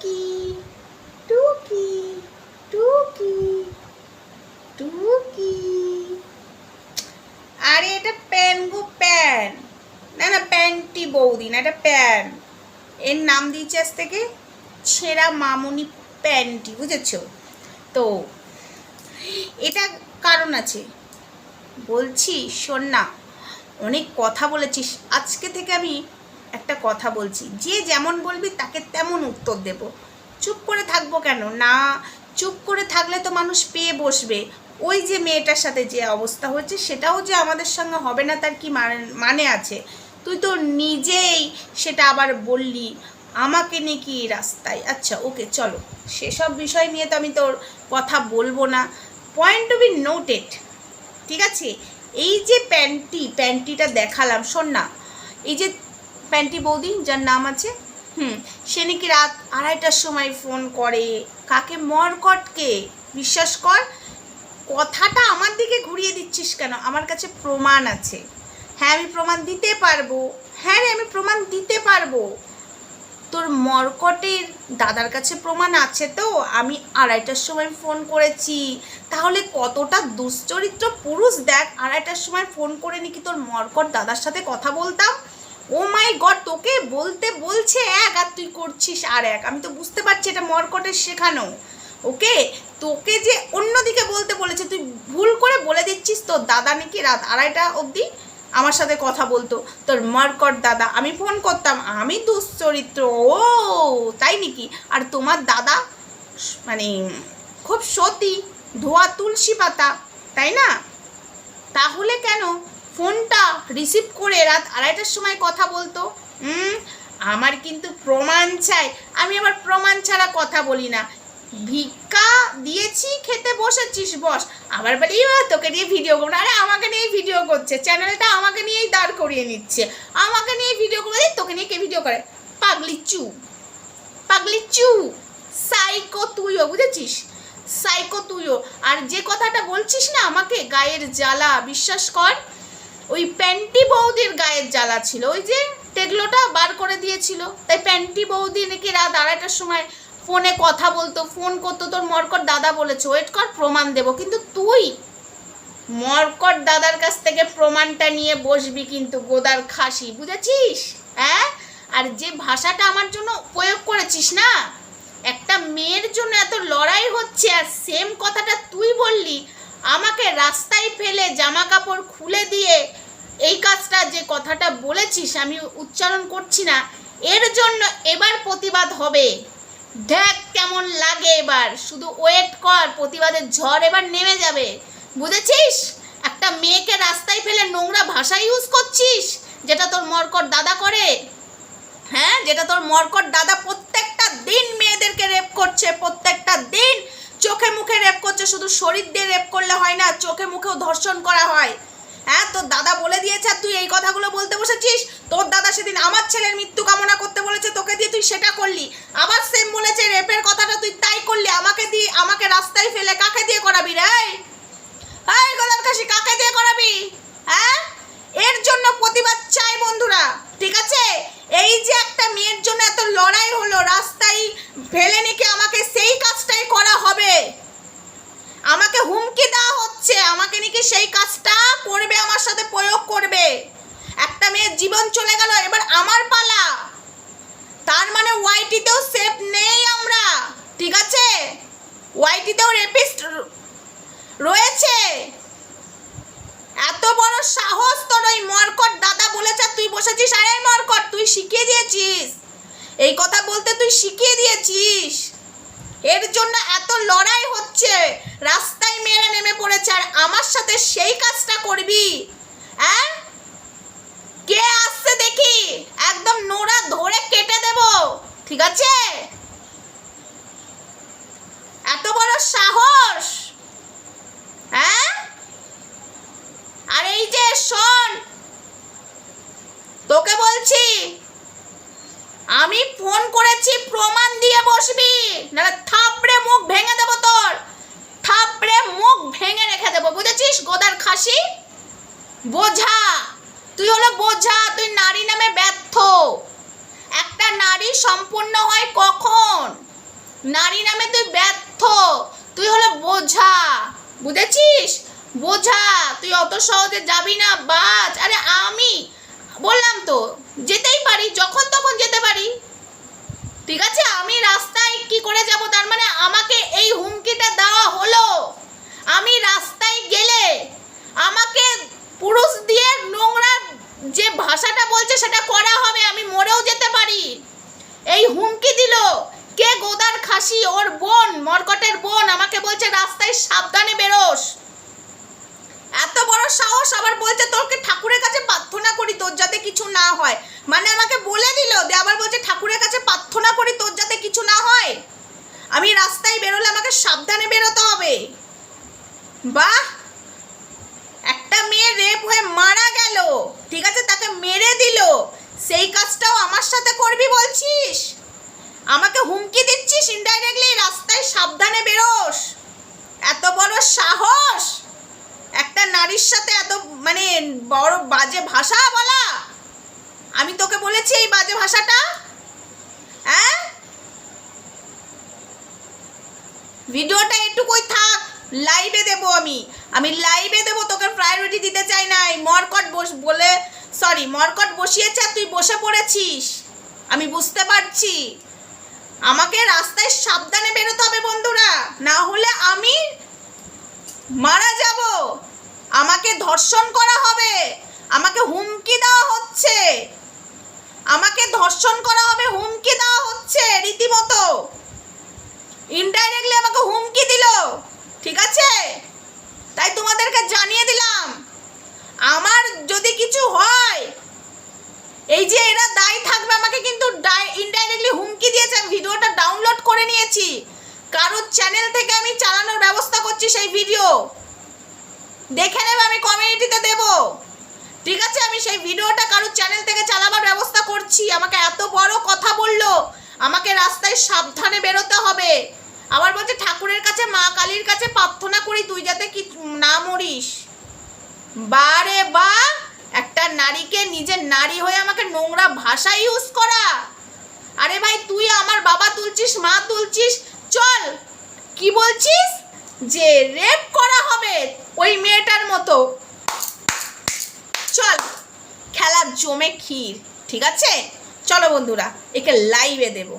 টুকি টুকি টুকি টুকি। আরে এটা প্যান গো, প্যান। না না, প্যান্টি বৌদি, না, এটা প্যান। এর নাম দিয়েছে আজ থেকে ছেঁড়া মামুনি প্যান্টি, বুঝেছ? তো, এটা কারণ আছে। বলছি, শোন না, অনেক কথা বলেছিস। আজকে থেকে আমি একটা কথা বলছি। যে যেমন বলবি তাকে তেমন উত্তর দেব। চুপ করে থাকব কেন? না, চুপ করে থাকলে তো মানুষ পেয়ে বসবে। ওই যে মেয়েটার সাথে যে অবস্থা হচ্ছে সেটাও যে আমাদের সঙ্গে হবে না তার কি মানে- মানে আছে? তুই তো নিজেই সেটা আবার বললি। আমাকে নাকি রাস্তায় আচ্ছা ওকে, চলো। সেসব বিষয় নিয়ে তো আমি তোর কথা বলব না। পয়েন্ট টু বি নোটেড ঠিক আছে? এই যে প্যান্টি, প্যান্টিটা দেখালাম, শোন না। এই যে প্যান্টি বৌদি, যার নাম আছে, হুম, সে নাকি রাত আড়াইটার সময় ফোন করে। কাকে মরকটকে? বিশ্বাস কর, কথাটা আমার দিকে ঘুরিয়ে দিচ্ছিস কেন? আমার কাছে প্রমাণ আছে। হ্যাঁ আমি প্রমাণ দিতে পারব। হ্যাঁ রে, আমি প্রমাণ দিতে পারব। তোর মরকটের দাদার কাছে প্রমাণ আছে তো? আমি আড়াইটার সময় ফোন করেছি। তাহলে কতটা দুশ্চরিত্র পুরুষ দেখ, আড়াইটার সময় ফোন করে নাকি তোর মরকট দাদার সাথে কথা বলতাম? মাই গড, তোকে বলতে বলছে এক আর তুই করছিস আর এক। আমি তো বুঝতে পারছি এটা মরকটের শেখানো। ওকে? তোকে যে অন্যদিকে বলতে বলেছে, তুই ভুল করে বলে দিচ্ছিস তোর দাদা নাকি রাত আড়াইটা অবধি আমার সাথে কথা বলতো। তোর মার্কট দাদা, আমি ফোন করতাম, আমি দুশ্চরিত্র, ও, তাই নাকি? আর তোমার দাদা মানে খুব সতী, ধোয়া তুলসী পাতা, তাই না? তাহলে কেন? ফোনটা রিসিভ করে রাত আড়াইটার সময় কথা বলতো। আমার কিন্তু প্রমাণ চাই। আমি আবার প্রমাণ ছাড়া কথা বলি না। ভিক্ষা দিয়েছি, খেতে বসেছিস, বস। আবার বলি তোকে নিয়ে ভিডিও করব আরে, আমাকে নিয়ে ভিডিও করছে। চ্যানেলটা আমাকে নিয়েই দাঁড় করিয়ে নিচ্ছে। আমাকে নিয়ে ভিডিও করে তোকে নিয়ে কে ভিডিও করে? পাগলি চু। পাগলি চু। সাইকো তুইও, বুঝেছিস? সাইকো তুইও। আর যে কথাটা বলছিস না আমাকে, গায়ের জ্বালা, বিশ্বাস কর। ওই প্যান্টি বৌদির গায়ের জ্বালা ছিল। ওই যে টেগলোটা বার করে দিয়েছিল। তাই প্যান্টি বৌদি নাকি রাত আড়াইটার সময় ফোনে কথা বলতো, ফোন করতো, তোর মরকট দাদা বলেছে, ওয়েট কর, প্রমাণ দেবো। কিন্তু তুই মরকট দাদার কাছ থেকে প্রমাণটা নিয়ে বসবি কিন্তু গোদার খাসি, বুঝেছিস? হ্যাঁ? আর যে ভাষাটা আমার জন্য প্রয়োগ করেছিস না? একটা মেয়ের জন্য এত লড়াই হচ্ছে আর সেম কথাটা তুই বললি আমাকে রাস্তায় ফেলে জামা কাপড় খুলে দিয়ে এই কাজটা যে কথাটা বলেছিস আমি উচ্চারণ করছি না, এর জন্য এবার প্রতিবাদ হবে। দেখ কেমন লাগে এবার, শুধু ওয়েট কর, প্রতিবাদের ঝড় এবার নেমে যাবে। বুঝেছিস? একটা মেয়েকে রাস্তায় ফেলে নোংরা ভাষা ইউজ করছিস, যেটা তোর মরকট দাদা করে? হ্যাঁ যেটা তোর মরকট দাদা প্রত্যেকটা দিন মেয়েদেরকে রেপ করছে, প্রত্যেকটা দিন চোখে মুখে রেপ করছে, শুধু শরীর দিয়ে রেপ করলে হয় না, চোখে মুখেও ধর্ষণ করা হয়। হ্যাঁ তোর দাদা বলে দিয়েছে তুই এই কথাগুলো বলতে বসেছিস? তোর দাদা সেদিন আমার ছেলের মৃত্যু কামনা করতে বলেছে, তোকে দিয়ে তুই সেটা করলি। আবার সেম বলেছে রেপের কথাটা তুই তাই করলি, আমাকে দিয়ে, আমাকে রাস্তায় ফেলে কাকে দিয়ে করাবি রে? এই গোলাম কাশি কাকে দিয়ে করাবি? হ্যাঁ? এর জন্য প্রতিবাদ চাই বন্ধুরা, ঠিক আছে? এই যে একটা মেয়ের জন্য এত লড়াই হলো, রাস্তায় ফেলে নাকি আমাকে সেই কাজটাই করা হবে আমাকে হুমকি দেওয়া আমাকে নাকি সেই কাজটা করবে, আমার সাথে প্রয়োগ করবে? একটা মেয়ের জীবন চলে গেল, এবার আমার পালা। তার মানে ওয়াইটিতেও সেফ নেই আমরা, ঠিক আছে? ওয়াইটিতেও রেপিস্ট রয়েছে। এত বড় সাহস তোর ওই মরকট দাদা বলেছে তুই বসেছিস? আরে মরকট, তুই শিখিয়ে দিয়েছিস। এই কথা বলতে তুই শিখিয়ে দিয়েছিস। এর জন্য এত লড়াই হচ্ছে। রাস্তায় মেয়েরা নেমে পড়েছে আর আমার সাথে সেই কাজটা করবি। হ্যাঁ কে আসছে দেখি? একদম নোড়া ধরে কেটে দেব। ঠিক আছে? এত বড় সাহস! হ্যাঁ আর এই যে শোন, তোকে বলছি আমি ফোন করেছি, প্রমাণ দিয়ে বসবি। নাহলে থাপড়ে মুখ ভেঙে দেবো তোর। থাপড়ে মুখ ভেঙে রেখে দেবো, বুঝেছিস? গোদার খাসি? বোঝা। তুই হলো বোঝা, তুই নারী নামে ব্যর্থ। একটা নারী সম্পূর্ণ হয় কখন? নারী নামে তুই ব্যর্থ। তুই হলো বোঝা, বুঝেছিস? বোঝা, তুই অত সহজে যাবি না, বাজ। আরে আমি বললাম তো, যেতেই পারি, যখন তখন যেতে পারি। ঠিক আছে, আমি রাস্তায় কি করে যাব? তার মানে আমাকে এই হুমকিটা দেওয়া হলো। আমি রাস্তায় গেলে আমাকে পুরুষ দিয়ে নোংরা যে ভাষাটা বলছে, সেটা করা হবে, আমি মরেও যেতে পারি। এই হুমকি দিল কে? গোদার খাসি, ওর বোন, মরকটের বোন, আমাকে বলছে, রাস্তায় সাবধানে বেরোস। এত বড় সাহস আবার বলছে তোকে ঠাকুরের কাছে করি তোর যাতে কিছু না হয়। মানে আমাকে বলে দিল দিয়ে আবার বলছে, ঠাকুরের কাছে প্রার্থনা করি তোর যাতে কিছু না হয়। আমি রাস্তায় বেরোলে আমাকে সাবধানে বেরোতে হবে। বাহ! একটা মেয়ে রেপ হয়ে মারা গেল। ঠিক আছে, তাকে মেরে দিল। সেই কাজটাও আমার সাথে করবি বলছিস? আমাকে হুমকি দিচ্ছিস ইনডাইরেক্টলি রাস্তায় সাবধানে বেরোস। এত বড় সাহস! নারীর সাথে এত মানে বড় বাজে ভাষা বলা? আমি তোকে বলেছি এই বাজে ভাষাটা? হ্যাঁ? ভিডিওটা এটুকুই থাক লাইভে দেব আমি। আমি লাইভে দেবো, তোকে প্রায়োরিটি দিতে চাই না। এই মরকট বস, বলে সরি মরকট বসিয়েছে তুই বসে পড়েছিস। আমি বুঝতে পারছি। আমাকে রাস্তায় সাবধানে বেরোতে হবে বন্ধুরা। না হলে আমি মারা যাব। আমাকে ধর্ষণ করা হবে। আমাকে হুমকি দেওয়া হচ্ছে। আমাকে ধর্ষণ করা হবে, হুমকি দেওয়া হচ্ছে রীতিমতো। ইনডাইরেক্টলি আমাকে হুমকি দিল। ঠিক আছে? তাই তোমাদেরকে জানিয়ে দিলাম। আমার যদি কিছু হয়, এই যে এরা দায়ী থাকবে, আমাকে কিন্তু ইনডাইরেক্টলি হুমকি দিয়েছে। আমি ভিডিওটা ডাউনলোড করে নিয়েছি। কারোর চ্যানেল থেকে আমি চালানোর ব্যবস্থা করছি সেই ভিডিও দেখে নেবে, আমি কমিউনিটিতে দেব। ঠিক আছে, আমি সেই ভিডিওটা কারোর চ্যানেল থেকে চালাবার ব্যবস্থা করছি। আমাকে এত বড় কথা বলল, আমাকে রাস্তায় সাবধানে বেরোতে হবে। আবার বলছে, ঠাকুরের কাছে, মা কালীর কাছে প্রার্থনা করি তুই যাতে কি না মরিস। বারে বা, একটা নারীকে নিজের নারী হয়ে আমাকে নোংরা ভাষা ইউজ করা। আরে ভাই, তুই আমার বাবা তুলছিস, মা তুলছিস, চল। কি বলছিস? যে রেপ ওই মেয়েটার মতো। চল খেলা জমে ক্ষীর ঠিক আছে? চলো বন্ধুরা একে লাইভে দেবো।